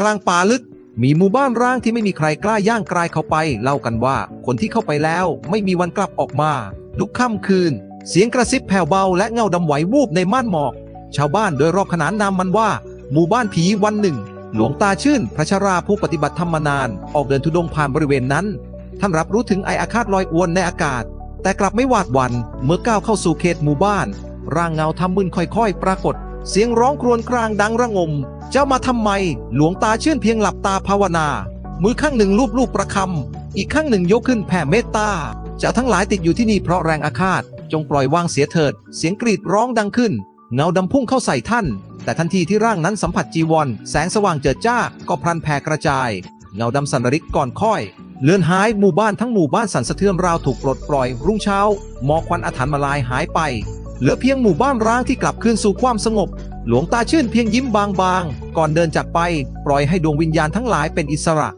กลางป่าลึก มีหมู่บ้านร้างที่ไม่มีใครกล้าย่างกรายเข้าไป เล่ากันว่าคนที่เข้าไปแล้วไม่มีวันกลับออกมา ทุกค่ำคืน เสียงกระซิบแผ่วเบาและเงาดำไหววูบในม่านหมอก ชาวบ้านโดยรอบขนานนามมันว่า หมู่บ้านผีวันหนึ่ง หลวงตาชื่น พระชราผู้ปฏิบัติธรรมนาน ออกเดินทุดงผ่านบริเวณนั้น ท่านรับรู้ถึงไออาฆาตลอยอวนในอากาศ แต่กลับไม่หวาดหวั่นเมื่อก้าวเข้าสู่เขตหมู่บ้านร่างเงาทำมึนค่อยๆ ปรากฏ เสียงร้องครวญครางดังระงม เจ้ามาทำไม หลวงตาเชื่นเพียงหลับตาภาวนา มือข้างหนึ่งลูบลูบประคำ อีกข้างหนึ่งยกขึ้นแผ่เมตตาจ้าทั้งหลายติดอยู่ที่นี่เพราะแรงอาฆาต จงปล่อยวางเสียเถิด เสียงกรีดร้องดังขึ้น เงาดำพุ่งเข้าใส่ท่าน แต่ทันทีที่ร่างนั้นสัมผัสจีวร แสงสว่างเจิดจ้า ก็พลันแผ่กระจาย เงาดำสันริกก่อนค่อย เลือนหายหมู่บ้านทั้งหมู่บ้านสั่นสะเทือนราวถูกปลดปล่อย รุ่งเช้าหมอกควันอาถรรพ์มาลายหายไป เหลือเพียงหมู่บ้านร้างที่กลับคืนสู่ความสงบ หลวงตาชื่นเพียงยิ้มบางๆ ก่อนเดินจากไป ปล่อยให้ดวงวิญญาณทั้งหลายเป็นอิสระ